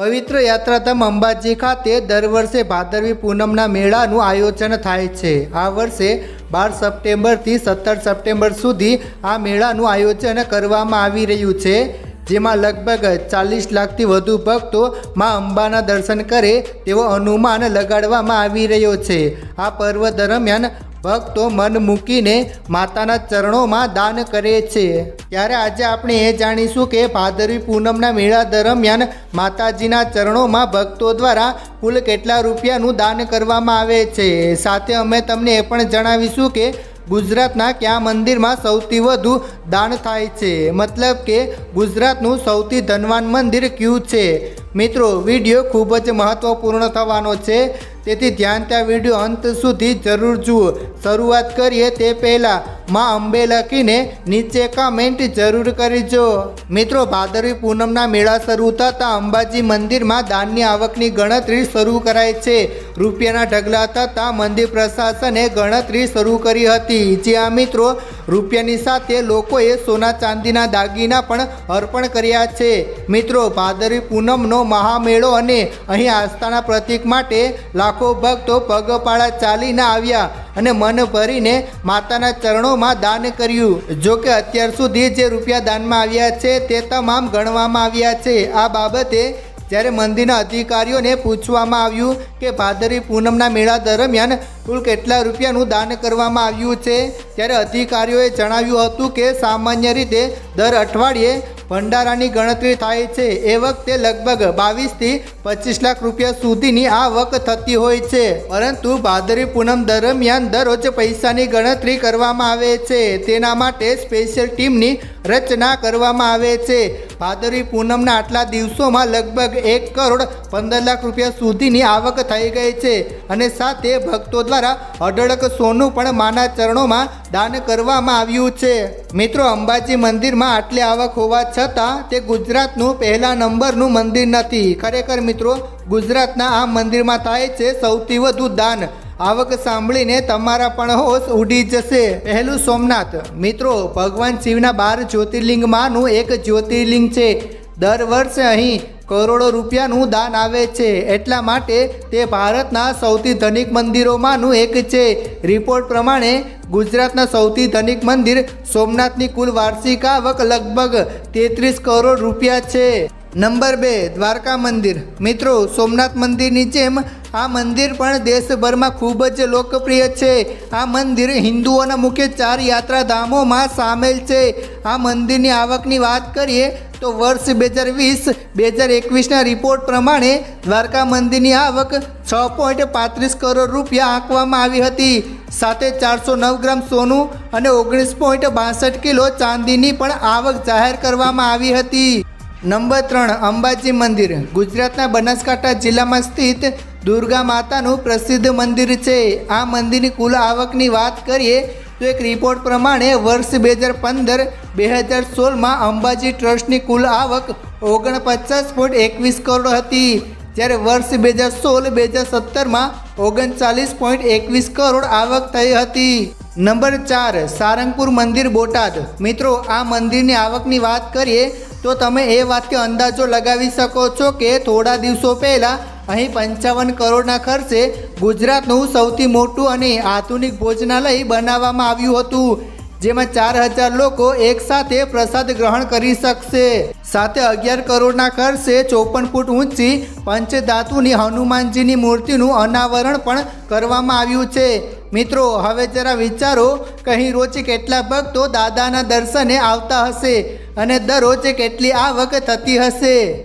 પવિત્ર યાત્રાધામ અંબાજી ખાતે દર વર્ષે ભાદરવી પૂનમના મેળાનું આયોજન થાય છે. આ વર્ષે બાર સપ્ટેમ્બરથી સત્તર સપ્ટેમ્બર સુધી આ મેળાનું આયોજન કરવામાં આવી રહ્યું છે, જેમાં લગભગ ચાલીસ લાખથી વધુ ભક્તો મા અંબાના દર્શન કરે તેવો અનુમાન લગાડવામાં આવી રહ્યો છે. આ પર્વ દરમિયાન ભક્તો મન મૂકીને માતાના ચરણોમાં દાન કરે છે. ત્યારે આજે આપણે એ જાણીશું કે ભાદરવી પૂનમના મેળા દરમિયાન માતાજીના ચરણોમાં ભક્તો દ્વારા કુલ કેટલા રૂપિયાનું દાન કરવામાં આવે છે. સાથે અમે તમને એ પણ જણાવીશું કે ગુજરાતના કયા મંદિરમાં સૌથી વધુ દાન થાય છે? મતલબ કે ગુજરાતનું સૌથી ધનવાન મંદિર કયું છે? મિત્રો, વીડિયો ખૂબ જ મહત્વપૂર્ણ થવાનો છે. તેથી ધ્યાન ત્યાં વીડિયો અંત સુધી જરૂર જુઓ. શરૂઆત કરીએ તે પહેલાં માં અંબે લખીને નીચે કમેન્ટ જરૂર કરજો. મિત્રો, ભાદરવી પૂનમના મેળા શરૂ થતાં અંબાજી મંદિરમાં દાનની આવકની ગણતરી શરૂ કરાય છે. રૂપિયાના ઢગલા થતાં મંદિર પ્રશાસને ગણતરી શરૂ કરી હતી. જ્યાં મિત્રો, રૂપિયાની સાથે લોકોએ સોના ચાંદીના દાગીના પણ અર્પણ કર્યા છે. મિત્રો, ભાદરવી પૂનમનો મહામેળો અને અહીં આસ્થાના પ્રતીક માટે લાખો ભક્તો પગપાળા ચાલીને આવ્યા. અને મન ભરીને માતાના ચરણોમાં દાન કર્યું. જો કે અત્યાર સુધી જે રૂપિયા દાનમાં આવ્યા છે, તે તમામ ગણવામાં આવ્યા છે. આ બાબતે જ્યારે મંદિરના અધિકારીઓને પૂછવામાં આવ્યું કે ભાદરી પૂનમના મેળા દરમિયાન કુલ કેટલા રૂપિયાનું દાન કરવામાં આવ્યું છે, ત્યારે અધિકારીઓએ જણાવ્યું હતું કે સામાન્ય રીતે દર અઠવાડિયે ભંડારાની ગણતરી થાય છે. એ વખતે લગભગ બાવીસથી પચીસ લાખ રૂપિયા સુધીની આવક થતી હોય છે. પરંતુ ભાદરી પૂનમ દરમિયાન દરરોજ પૈસાની ગણતરી કરવામાં આવે છે. તેના માટે સ્પેશિયલ ટીમની રચના કરવામાં આવે છે. ભાદરવી પૂનમના આટલા દિવસોમાં લગભગ એક કરોડ પંદર લાખ રૂપિયા સુધીની આવક થઈ ગઈ છે. અને સાથે ભક્તો દ્વારા અઢળક સોનું પણ માના ચરણોમાં દાન કરવામાં આવ્યું છે. મિત્રો, અંબાજી મંદિરમાં આટલી આવક હોવા છતાં તે ગુજરાતનું પહેલા નંબરનું મંદિર નથી. ખરેખર મિત્રો, ગુજરાતના આ મંદિરમાં થાય છે સૌથી વધુ દાન. આવક સાંભળીને તમારા પણ હોશ ઉડી જશે. પહેલું સોમનાથ. મિત્રો, ભગવાન શિવના બાર જ્યોતિર્લિંગમાંનું એક જ્યોતિર્લિંગ છે. દર વર્ષે અહીં કરોડો રૂપિયાનું દાન આવે છે. એટલા માટે તે ભારતના સૌથી ધનિક મંદિરોમાંનું એક છે. રિપોર્ટ પ્રમાણે ગુજરાતના સૌથી ધનિક મંદિર સોમનાથની કુલ વાર્ષિક આવક લગભગ તેત્રીસ કરોડ રૂપિયા છે. નંબર બે, દ્વારકા મંદિર. મિત્રો, સોમનાથ મંદિરની જેમ આ મંદિર પણ દેશભરમાં ખૂબ જ લોકપ્રિય છે. આ મંદિર હિન્દુઓના મુખ્ય ચાર યાત્રાધામોમાં સામેલ છે. આ મંદિરની આવકની વાત કરીએ તો વર્ષ બે હજાર વીસ, બે હજાર એકવીસના રિપોર્ટ પ્રમાણે દ્વારકા મંદિરની આવક છ પોઈન્ટ પાંત્રીસ કરોડ રૂપિયા આંકવામાં આવી હતી. સાથે ચારસો નવ ગ્રામ સોનું અને ઓગણીસ પોઈન્ટ બાસઠ કિલો ચાંદીની પણ આવક જાહેર કરવામાં આવી હતી. નંબર ત્રણ અંબાજી મંદિર ગુજરાતના બનાસકાંઠા જિલ્લામાં સ્થિત દુર્ગા માતાનું પ્રસિદ્ધ મંદિર છે. આ મંદિરની કુલ આવકની વાત કરીએ તો એક રિપોર્ટ પ્રમાણે વર્ષ બે હજાર પંદર બે હજાર સોળમાં અંબાજી ટ્રસ્ટની કુલ આવક ઓગણપચાસ પોઈન્ટ એકવીસ કરોડ હતી. જ્યારે વર્ષ બે હજાર સોળ બે હજાર સત્તરમાં ઓગણચાલીસ પોઈન્ટ એકવીસ કરોડ આવક થઈ હતી. નંબર ચાર, સારંગપુર મંદિર બોટાદ. મિત્રો, આ મંદિરની આવકની વાત કરીએ તો તમે એ વાતથી અંદાજો લગાવી શકો છો કે થોડા દિવસો પહેલાં અહીં પંચાવન કરોડના ખર્ચે ગુજરાતનું સૌથી મોટું અને આધુનિક ભોજનાલય બનાવવામાં આવ્યું હતું, જેમાં ચાર હજાર લોકો એકસાથે પ્રસાદ ગ્રહણ કરી શકશે. સાથે અગિયાર કરોડના ખર્ચે ચોપન ફૂટ ઊંચી પંચધાતુની હનુમાનજીની મૂર્તિનું અનાવરણ પણ કરવામાં આવ્યું છે. મિત્રો, હવે જરા વિચારો, કહી રોજ કેટલા ભક્તો દાદાના દર્શને આવતા હશે અને દરરોજ કેટલી આવક થતી હશે?